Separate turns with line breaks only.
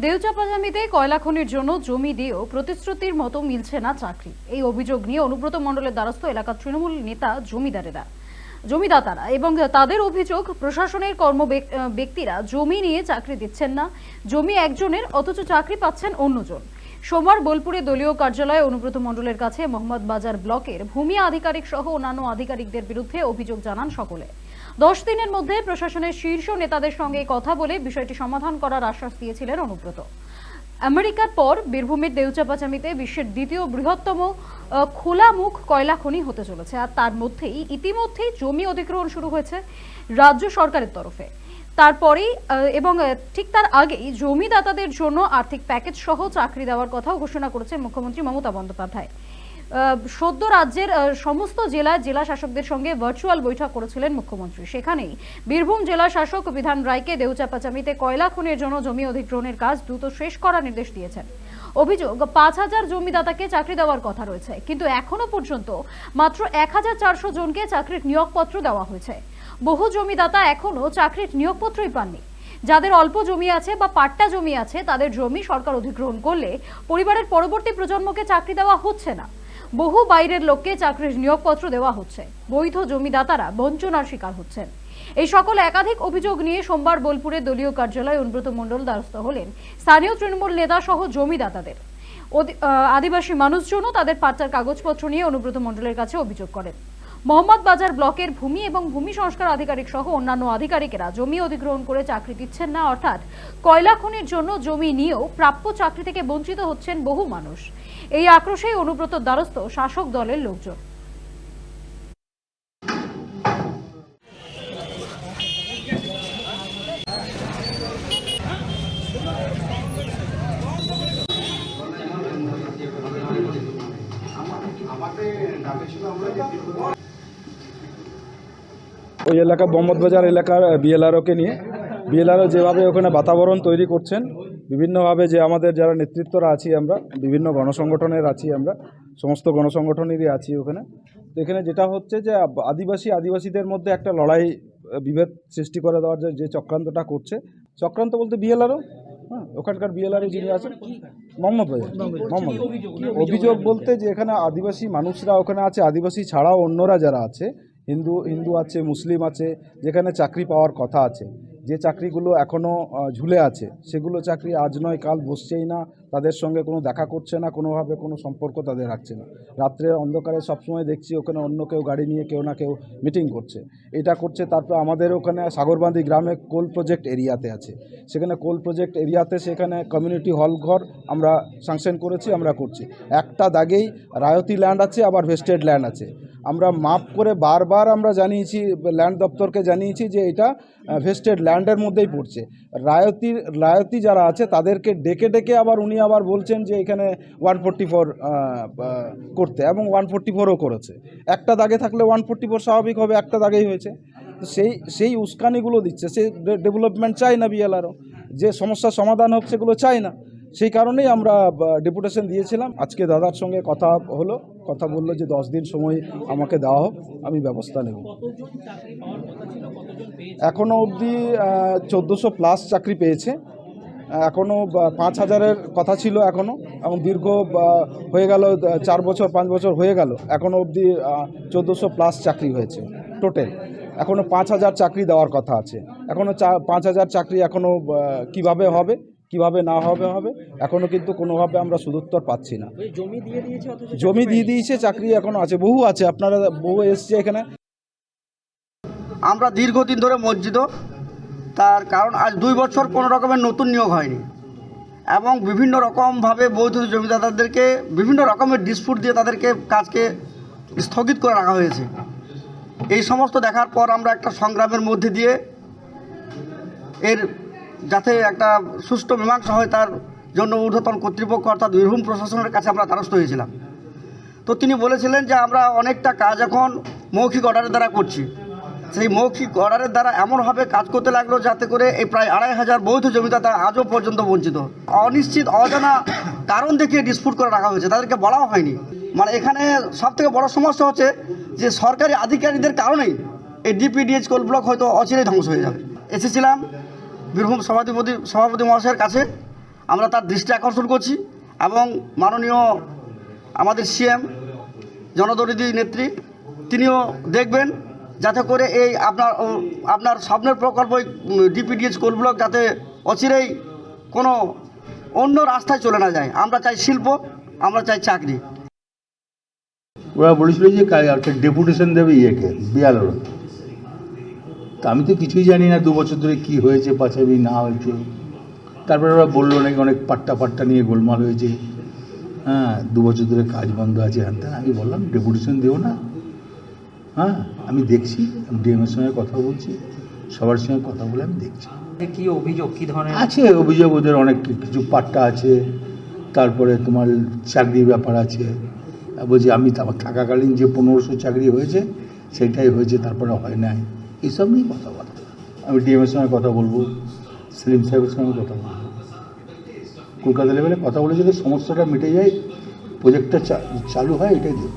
দেউচাপাজামিতে কয়লা খনির জন্য জমি দিয়েও প্রতিশ্রুতির মতো মিলছে না চাকরি। এই অভিযোগ নিয়ে অনুব্রত মণ্ডলের দ্বারস্থ এলাকার তৃণমূল নেতা জমিদারেরা। জমিদাতারা এবং তাদের অভিযোগ, প্রশাসনের কর্ম ব্যক্তিরা জমি নিয়ে চাকরি দিচ্ছেন না। জমি একজনের, অথচ চাকরি পাচ্ছেন অন্যজন। সোমবার বোলপুরে দলীয় কার্যালয়ে অনুব্রত মণ্ডলের কাছে মোহাম্মদ বাজার ব্লকের ভূমি আধিকারিক সহ অন্যান্য আধিকারিকদের বিরুদ্ধে অভিযোগ জানান সকলে। দশ দিনের মধ্যে প্রশাসনের শীর্ষ নেতাদের সঙ্গে কথা বলে বিষয়টি সমাধান করার আশ্বাস দিয়েছিলেন অনুব্রত। আমেরিকার পর বীরভূমের দেউচাপাচামিতে বিশ্বের দ্বিতীয় বৃহত্তম খোলা মুখ কয়লা খনি হতে চলেছে। আর তার মধ্যেই ইতিমধ্যেই জমি অধিগ্রহণ শুরু হয়েছে রাজ্য সরকারের তরফে। তারপরেই এবং ঠিক তার আগেই জমিদাতাদের জন্য আর্থিক প্যাকেজ সহ চাকরি দেওয়ার কথাও ঘোষণা করেছেন মুখ্যমন্ত্রী মমতা বন্দ্যোপাধ্যায়। সদ্য রাজ্যের সমস্ত জেলায় জেলা শাসকদের সঙ্গে ভার্চুয়াল বৈঠক করেছিলেন মুখ্যমন্ত্রী। সেখানেই বীরভূম জেলা শাসক বিধান রায়কে দেউচাপাচামিতে কয়লা খনির জন্য জমি অধিগ্রহণের কাজ দ্রুত শেষ করার নির্দেশ দিয়েছেন। অভিযোগ, পাঁচ হাজার জমিদাতাকে চাকরি দেওয়ার কথা রয়েছে, কিন্তু এখনও পর্যন্ত মাত্র এক হাজার চারশো জনকে চাকরির নিয়োগপত্র দেওয়া হয়েছে। বহু জমিদাতা এখনও চাকরির নিয়োগপত্রই পাননি। যাদের অল্প জমি আছে বা পাট্টা জমি আছে, তাদের জমি সরকার অধিগ্রহণ করলে পরিবারের পরবর্তী প্রজন্মকে চাকরি দেওয়া হচ্ছে না। বহু বাইরের লোককে চাকরির নিয়োগপত্র দেওয়া হচ্ছে। বৈধ জমিদাতারা বঞ্চনার শিকার হচ্ছেন। এই সকল একাধিক অভিযোগ নিয়ে সোমবার বোলপুরে দলীয় কার্যালয়ে অনুব্রত মণ্ডল দ্বারস্থ হলেন স্থানীয় তৃণমূল নেতা সহ জমিদাতাদের। আদিবাসী মানুষজনও তাদের পাট্টার কাগজপত্র নিয়ে অনুব্রত মণ্ডলের কাছে অভিযোগ করেন। মোহাম্মদ বাজার ব্লকের ভূমি এবং ভূমি সংস্কার আধিকারিক সহ অন্যান্য আধিকারিকেরা জমি অধিগ্রহণ করে চাকরি দিচ্ছেন না, অর্থাৎ কয়লা খনির জন্য জমি নিয়েও প্রাপ্য চাকরি থেকে বঞ্চিত হচ্ছেন বহু মানুষ। এই আক্রোশেই অনুব্রত দ্বারস্থ শাসক দলের লোকজন।
ওই এলাকা মোহাম্মদ বাজার এলাকার বিএলআরওকে নিয়ে। বিএলআরও যেভাবে ওখানে বাতাবরণ তৈরি করছেন বিভিন্নভাবে যে আমাদের যারা নেতৃত্বরা আছি আমরা বিভিন্ন গণসংগঠনের আছি আমরা সমস্ত গণসংগঠনেরই আছি ওখানে। তো এখানে যেটা হচ্ছে যে আদিবাসী আদিবাসীদের মধ্যে একটা লড়াই বিভেদ সৃষ্টি করে দেওয়ার যে- চক্রান্তটা করছে। চক্রান্ত বলতে বিএলআরও হ্যাঁ ওখানকার বিএলআরও যিনি আছেন মোহাম্মদ। বাজার মোহাম্মদ অভিযোগ বলতে যে এখানে আদিবাসী মানুষরা ওখানে আছে আদিবাসী ছাড়াও অন্যরা যারা আছে হিন্দু হিন্দু আছে, মুসলিম আছে, যেখানে চাকরি পাওয়ার কথা আছে। যে চাকরিগুলো এখনও ঝুলে আছে, সেগুলো চাকরি আজ নয়, কাল বসছেই না, তাদের সঙ্গে কোনো দেখা করছে না, কোনোভাবে কোনো সম্পর্ক তাদের রাখছে না। রাত্রে অন্ধকারে সবসময় দেখছি ওখানে অন্য কেউ গাড়ি নিয়ে কেউ না কেউ মিটিং করছে। এটা করছে, তারপর আমাদের ওখানে সাগরবান্ধি গ্রামে কোল প্রজেক্ট এরিয়াতে আছে। সেখানে কোল প্রজেক্ট এরিয়াতে সেখানে কমিউনিটি হল ঘর আমরা সাংশন করেছি, আমরা করছি। একটা দাগেই রায়তি ল্যান্ড আছে, আবার ভেস্টেড ল্যান্ড আছে। আমরা মাপ করে বারবার আমরা জানিয়েছি ল্যান্ড দপ্তরকে জানিয়েছি যে এটা ভেস্টেড ল্যান্ডের মধ্যেই পড়ছে। রায়তি রায়তি যারা আছে তাদেরকে ডেকে ডেকে আবার উনি আবার বলছেন যে এখানে ওয়ান ফোরটি ফোর করতে এবং ওয়ান ফোরটি ফোরও করেছে। একটা দাগে থাকলে ওয়ান ফোরটি ফোর স্বাভাবিক হবে, একটা দাগেই হয়েছে। সেই সেই উস্কানিগুলো দিচ্ছে সে ডেভেলপমেন্ট চাই না বিএলআরও যে সমস্যার সমাধান হোক সেগুলো চাই না। সেই কারণেই আমরা ডেপুটেশন দিয়েছিলাম। আজকে দাদার সঙ্গে কথা হলো, কথা বলল যে দশ দিন সময় আমাকে দেওয়া হোক, আমি ব্যবস্থা নেব। এখনও অবধি চোদ্দোশো প্লাস চাকরি পেয়েছে। এখনও পাঁচ হাজারের কথা ছিল এখনও এবং দীর্ঘ হয়ে গেল চার বছর, পাঁচ বছর হয়ে গেল। এখনও অবধি চোদ্দোশো প্লাস চাকরি হয়েছে টোটাল এখনও পাঁচ হাজার চাকরি দেওয়ার কথা আছে। এখনও চা, পাঁচ হাজার চাকরি এখনও কীভাবে হবে কীভাবে না হবে হবে এখনও কিন্তু কোনোভাবে আমরা সুদুত্তর পাচ্ছি না।
জমি দিয়ে দিয়েছে
জমি দিয়ে দিয়েছে চাকরি এখনও আছে বহু আছে আপনারা বহু এসছে এখানে।
আমরা দীর্ঘদিন ধরে মসজিদ তার কারণ আজ দুই বছর কোনো রকমের নতুন নিয়োগ হয়নি। এবং বিভিন্ন রকমভাবে বৈধ জমিদাতাদেরকে বিভিন্ন রকমের ডিসপুট দিয়ে তাদেরকে কাজকে স্থগিত করে রাখা হয়েছে। এই সমস্ত দেখার পর আমরা একটা সংগ্রামের মধ্যে দিয়ে এর যাতে একটা সুষ্ঠু মীমাংসা হয় তার জন্য ঊর্ধ্বতন কর্তৃপক্ষ অর্থাৎ বীরভূম প্রশাসনের কাছে আমরা দ্বারস্থ হয়েছিলাম। তো তিনি বলেছিলেন যে আমরা অনেকটা কাজ এখন মৌখিক অর্ডারের দ্বারা করছি। সেই মৌখিক অর্ডারের দ্বারা এমনভাবে কাজ করতে লাগল যাতে করে এই প্রায় আড়াই হাজার বৈধ জমিদাতা আজও পর্যন্ত বঞ্চিত। অনিশ্চিত, অজানা কারণ দেখিয়ে ডিসপুট করে রাখা হয়েছে, তাদেরকে বলাও হয়নি। মানে এখানে সব থেকে বড় সমস্যা হচ্ছে যে সরকারি আধিকারিকদের কারণেই এই ডিপিডিএইচ কোল ব্লক হয়তো অচিরেই ধ্বংস হয়ে যাবে। এসেছিলাম বীরভূম সভাধিপতি সভাপতি মহাশয়ের কাছে আমরা তার দৃষ্টি আকর্ষণ করছি এবং মাননীয় আমাদের সিএম জনদরিদি নেত্রী, তিনিও দেখবেন যাতে করে এই আপনার আপনার স্বপ্নের প্রকল্প ডিপিডিএস কোল ব্লক যাতে অচিরেই কোনো অন্য রাস্তায় চলে না যায়। আমরা চাই শিল্প, আমরা চাই চাকরি।
ওরা বলেছিল যে ডেপুটেশন দেবে ইয়েকে বিয়ালোর তা আমি তো কিছুই জানি না দু বছর ধরে কি হয়েছে পাচাবি না হয়েছে। তারপরে ওরা বলল নাকি অনেক পাট্টা পাট্টা নিয়ে গোলমাল হয়েছে। হ্যাঁ দু বছর ধরে কাজ বন্ধ আছে। হ্যান ত্যান। আমি বললাম ডেপুটেশন দেও না। হ্যাঁ আমি দেখছি আমি ডিএমের সঙ্গে কথা বলছি সবার সঙ্গে কথা বলে আমি দেখছি।
কি অভিযোগ কি ধরনের?
আছে অভিযোগ ওদের অনেক কিছু পাট্টা আছে তারপরে তোমার চাকরির ব্যাপার আছে। বলছি আমি থাকাকালীন যে পনেরোশো চাকরি হয়েছে সেটাই হয়েছে তারপরে হয় নাই। এইসব নিয়ে কথাবার্তা আমি ডিএমের সঙ্গে কথা বলব, সেলিম সাহেবের সঙ্গে কথা বলব। কলকাতা লেভেলে কথা বলে যদি সমস্যাটা মিটে যায় প্রজেক্টটা চালু হয়, এটাই দেখব।